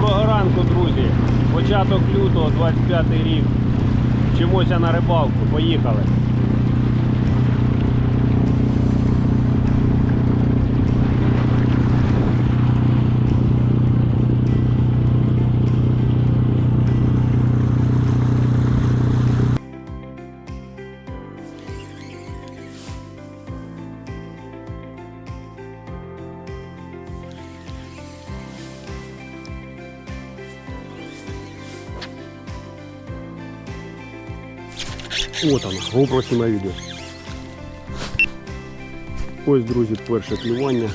Доброго ранку, друзі. Початок лютого, 25 рік. Вчимося на рибалку. Поїхали. От вона, GoPro знімає відео. Ось, друзі, перше клювання.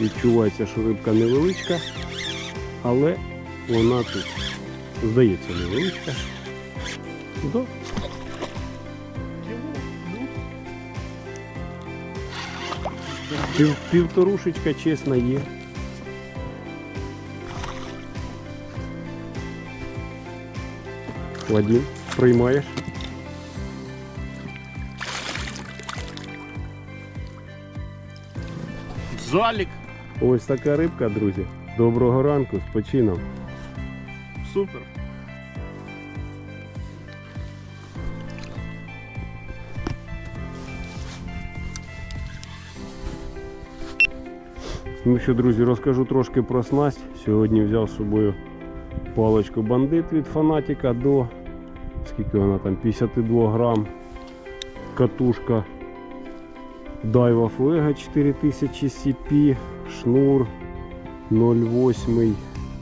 Відчувається, що рибка невеличка, але вона тут. Здається, невеличка. Да. Пів, півторушечка чесна є. Вадим, приймаєш. Залік. Ось така рибка, друзі. Доброго ранку, з почином. Супер. Ну що, друзі, розкажу трошки про снасть. Сьогодні взяв з собою паличку бандит від фанатіка до скільки вона там 52 грам. Катушка Daiwa Fuega 4000 CP, шнур 0,8,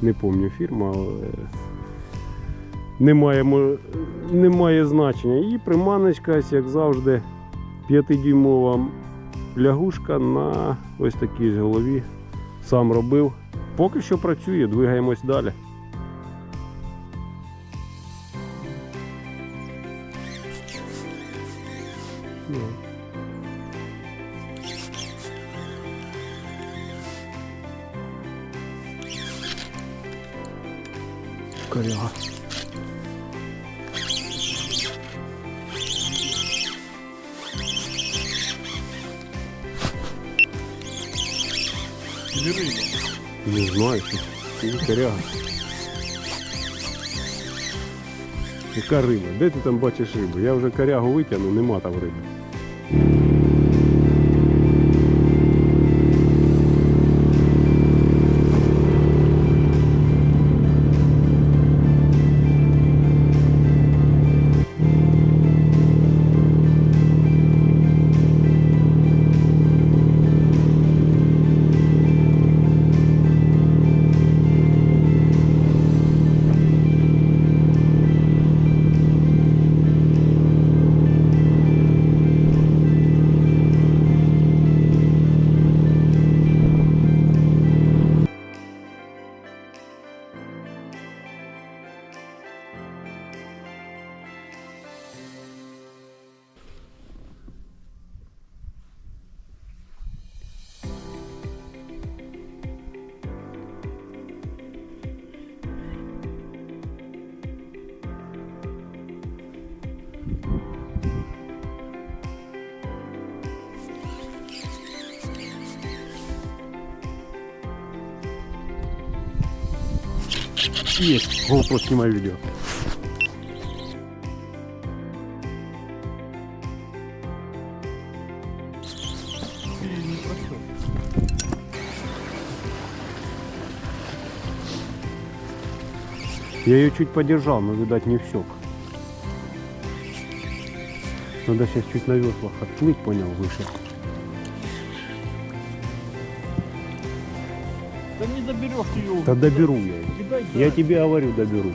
не пам'ятаю фірма, але немає, немає значення. І приманочка, як завжди, 5-дюймова лягушка на ось такій голові. Сам робив. Поки що працює, двигаємось далі. Коряга. Не знаю, що це коряга. Яка риба? Де ти там бачиш рибу? Я вже корягу витягну, нема там риби. Есть. GoPro снимай видео. Я ее чуть подержал, но, видать, не всек. Надо сейчас чуть на веслах отплыть, понял, выше. Та не добереш ти його. Да доберу я ее. Кидай Я тебе говорю, доберу.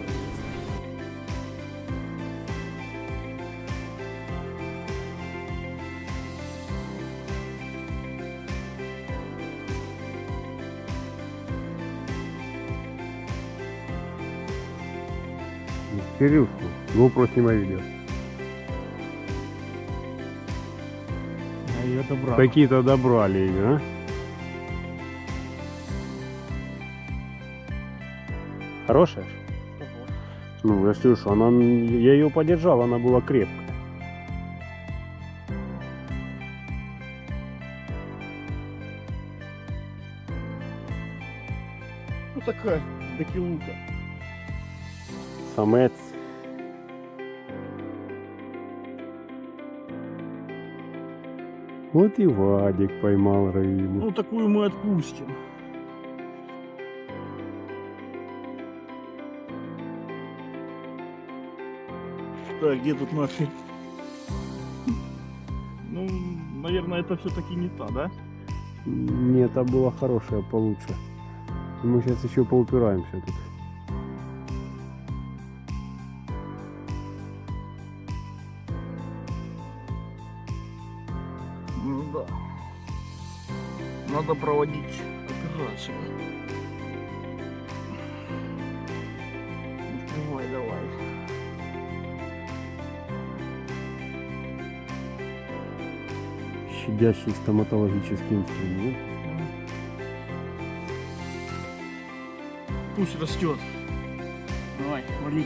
Кирюшку, GoPro снимай видео. А я добра. Какие-то добрали ее, а? Хорошая? Ну, я слышу, она, я ее подержал, она была крепкая. Така декілука. Самець. Вот и Вадик поймал рыбу. Ну такую мы отпустим. Так, где тут наши? Ну, наверное, это все-таки не та, да? Нет, та была хорошая, получше. Мы сейчас еще поупираемся тут. Ну да. Надо проводить операцию. Открывай давай. Щадящий стоматологический инструмент. Пусть растет. Давай, вали.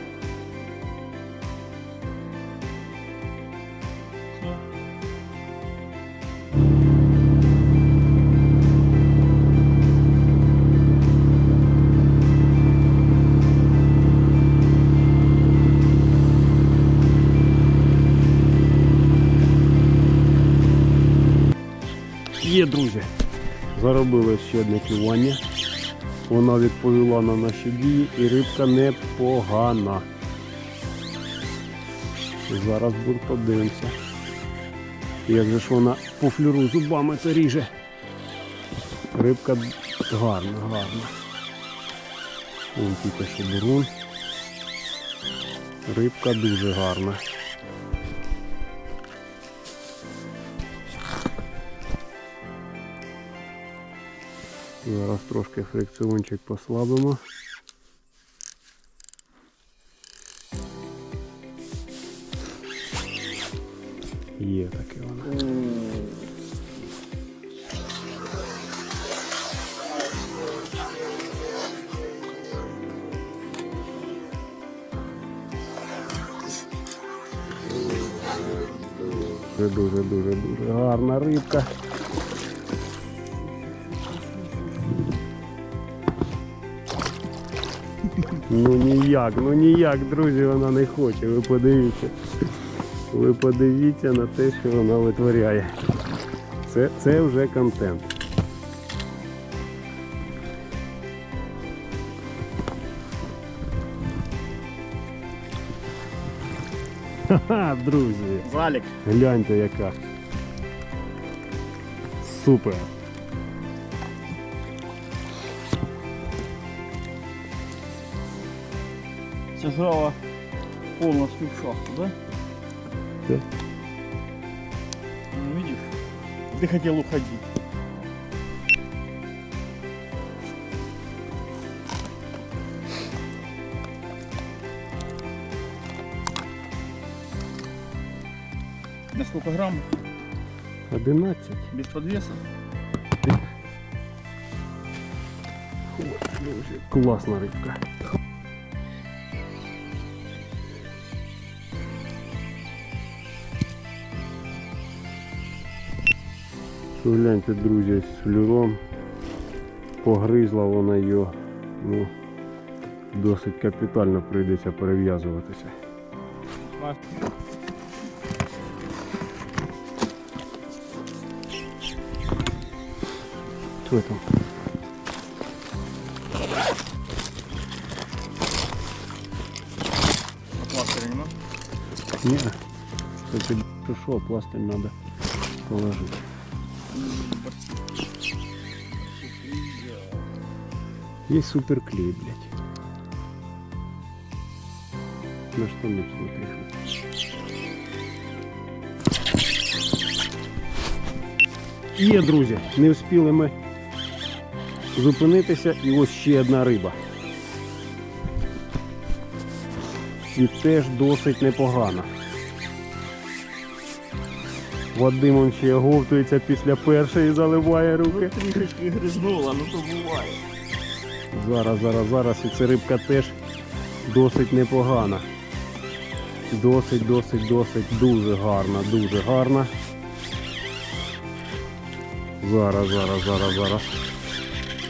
Друзі. Заробили ще одне кивання. Вона відповіла на наші дії і рибка непогана. Зараз буду подивимося. Як же ж вона по флюру зубами то ріже. Рибка гарна, гарна. Вон тільки що бурун. Рибка дуже гарна. Зараз трошки фрикціончик послабимо. Є таке воно. Дуже, дуже, дуже, дуже гарна рибка. Ну ніяк, ну ніяк, друзі, вона не хоче. Ви подивіться. Ви подивіться на те, що вона витворяє. Це, це вже контент. Ха-ха, друзі, Залик. гляньте яка. Супер. Сожрала полностью в шахту, да? Да. Ну, видишь? Ты хотел уходить. На сколько грамм? 11. Без подвеса? Друзі, класна рибка. Гляньте, друзі, з флюром погризла вона його. Ну, досить капітально прийдеться перев'язуватися. Що там? Пластыря нема? Ні. Це прийшов, пластиль треба положити. Є суперклей, блядь. На не смотришь? Є, друзі, не встигли ми зупинитися і ось ще одна риба. І теж досить непогана. Вадим он ще оговтується після першої заливає руки. Трішечки гризнула, ну то буває. Зараз, зараз, зараз. І ця рибка теж досить непогана. Досить, досить, досить, дуже гарна, дуже гарна. Зараз, зараз, зараз, зараз.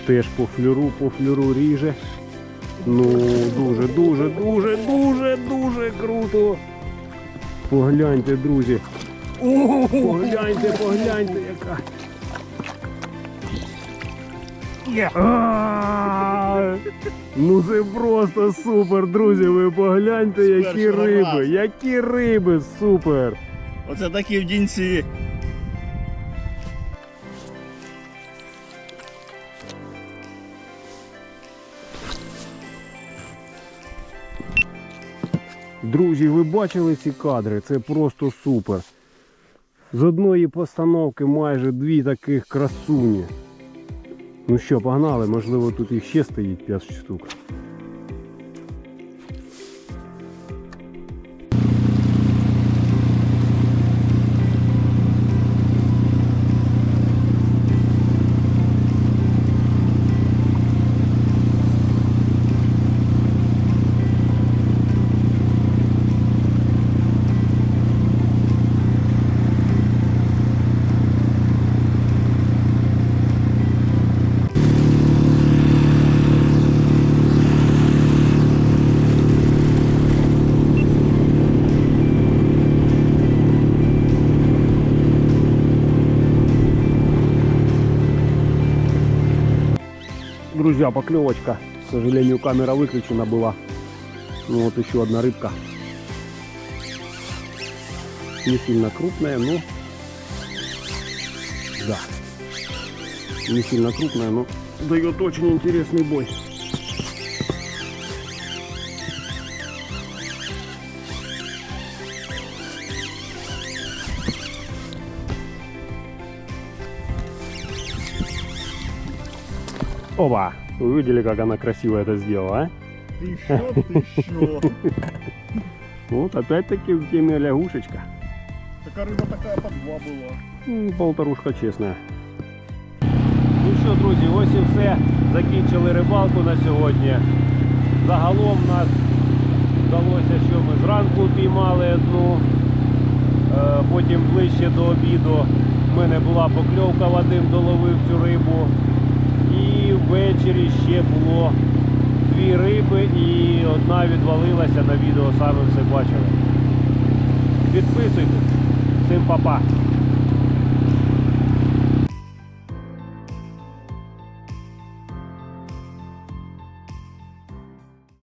Теж по флюру, по флюру ріже. Ну, дуже, дуже, дуже, дуже, дуже круто. Погляньте, друзі. Погляньте, погляньте, яка. А! Ну це просто супер, друзі. Ви погляньте, які риби, які риби, супер. Оце такі в дінці. Друзі, ви бачили ці кадри? Це просто супер. З одної постановки майже дві таких красуні. Ну що, погнали, можливо тут їх ще стоїть 5 штук. Друзья, поклевочка. К сожалению, камера выключена была. Ну вот еще одна рыбка. Не сильно крупная, но... Да. Не сильно крупная, но дает очень интересный бой. Оба! Вы видели, как она красиво это сделала, а? Ти що, ти що? Вот опять-таки в теме лягушечка. Така риба така по два була. Полторушка чесна. Ну що, друзі, ось і все. Закінчили рибалку на сьогодні. Загалом нас вдалося, що ми зранку піймали одну, е, потім ближче до обіду в мене була покльовка, Вадим доловив цю рибу. І ввечері ще було дві риби і одна відвалилася на відео, саме все бачили. Підписуйтесь. Всім па-па.